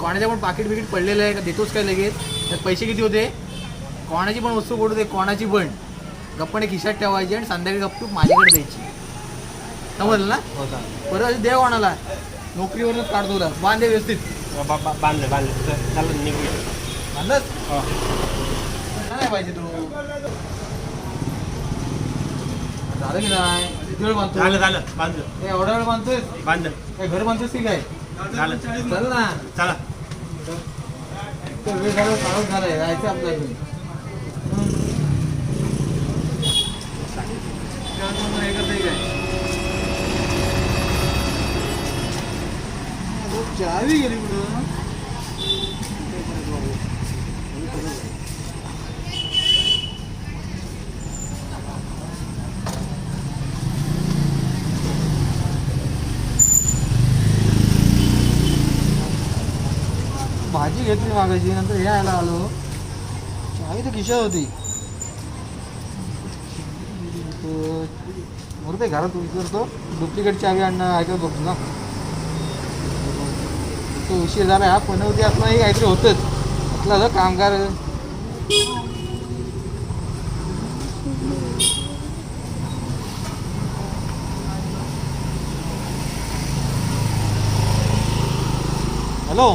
कोणाच्या पण पाकिट बिकीट पडलेलं आहे का देतोच काय लगेच? तर पैसे किती होते? कोणाची पण वस्तू पडू दे कोणाची पण. गप्पाने खिशात ठेवायची आणि संध्याकाळी गप्पू माझ्याकडे द्यायची. समजलं ना? हो चालेल बरं असं देव कोणाला नोकरीवरच काढतो तुला बांधे व्यवस्थित. बांधलं बांधत हो. काय पाहिजे तू. झालं की नाही? किती वेळ बांधतो झालं झालं. बांधलं. एवढा वेळ बांधतोय बांधलं. काय घर बांधतोस की काय? झालं. चल ना. चला. वेळ झालं झालंय जायचं आपल्या घरी हे करतोय काय चावी गेली कुठं भाजी घेतली मागायची नंतर हे यायला आलो. चावी तर किशा होती. बरं घरात विचारतो डुप्लिकेट चावी आणणं ऐकत बघतो ना तो उशीर झाला हा पनवती असणं हे काहीतरी होतंच. आपला जो कामगार हॅलो?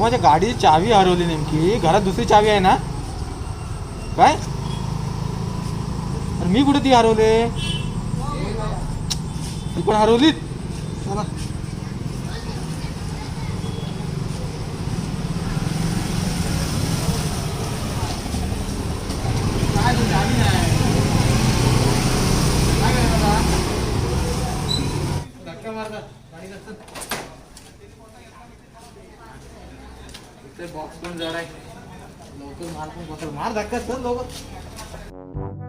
माझ्या गाडीची चावी हरवली नेमकी. घरात दुसरी चावी आहे ना? काय? अरे मी कुठे ती हरवले? ती पण हरवलीत? चला. बॉक्स पण जड आहे. लवकर मार पण मार धक्का सर लवकर.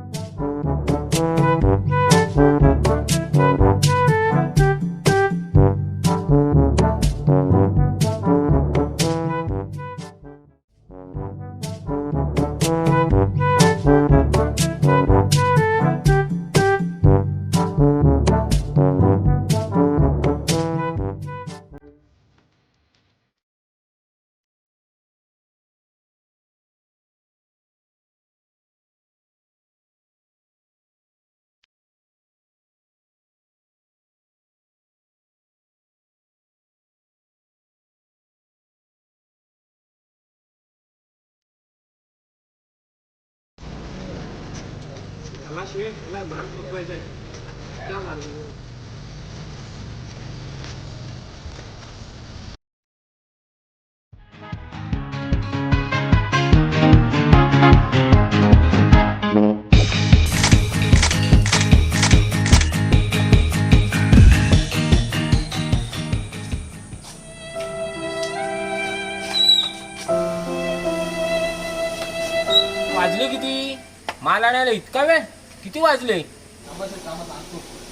वाजले किती? माल आणायला इतका वेळ? किती वाजले.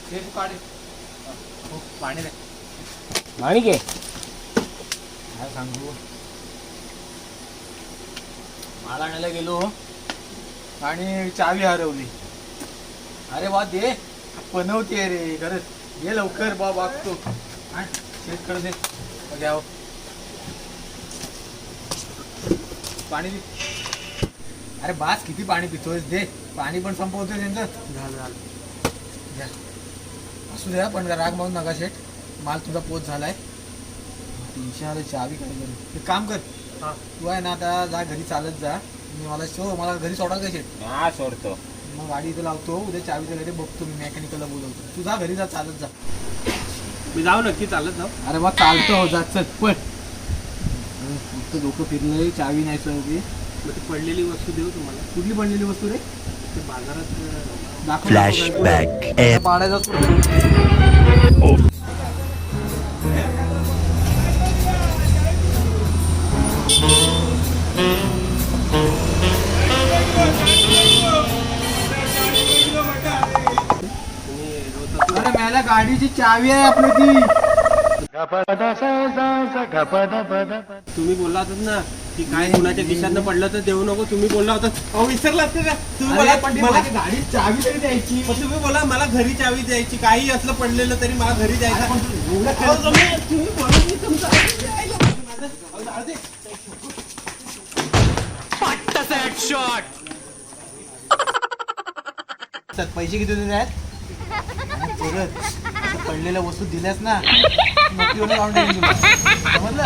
हे पाणी घे. काय सांगू? माल आणायला गेलो. आणि चावी हरवली. अरे बा दे. बनवते रे खरंच. ये लवकर बा आण, चेक कर दे. पाणी दे. अरे बास किती पाणी पितोय दे. पाणी पण संपवतोय त्यांचं झालं झालं. घ्या. असू द्या पण राग मागून नका शेट माल तुझा पोच झालाय. तीनशे आले चावी काय करू एक काम कर. तू आहे ना आता जा घरी चालत जा. मी मला शो मला घरी सोडा का शेट हा सोडतो. मग गाडी इथं लावतो उद्या चावीच्या घरी बघतो मी मेकॅनिकलला बोलवतो. तू जा घरी जा चालत जा. मी जाऊ नक्की चालत जाऊ. अरे मग चालतो हो जा चल पण फक्त डोकं फिरलंय चावी नाही सर मग ती पडलेली वस्तू देऊ तुम्हाला. कुठली बनलेली वस्तू रे? ते बाजारात दाखव अरे मला गाडीची चावी आहे आपली ती. तुम्ही बोलला होतात ना की काय कुणाच्या खिशातनं पडलं तर देऊ नको तुम्ही बोलला होता. अहो विसरला असते का? तुम्ही बोला पण मला गाडी चावी तरी द्यायची. तुम्ही बोला मला घरी चावी द्यायची. काही असलं पडलेलं तरी मला घरी द्यायचं. पण अहो, तुम्ही तुम्ही बोला मी तुमचं ऐकलं. माझं- अहो, जाऊ दे. तर पैसे किती दिले आहेत परत पडलेल्या वस्तू दिल्यास ना नोकरीवर काढून समजलं?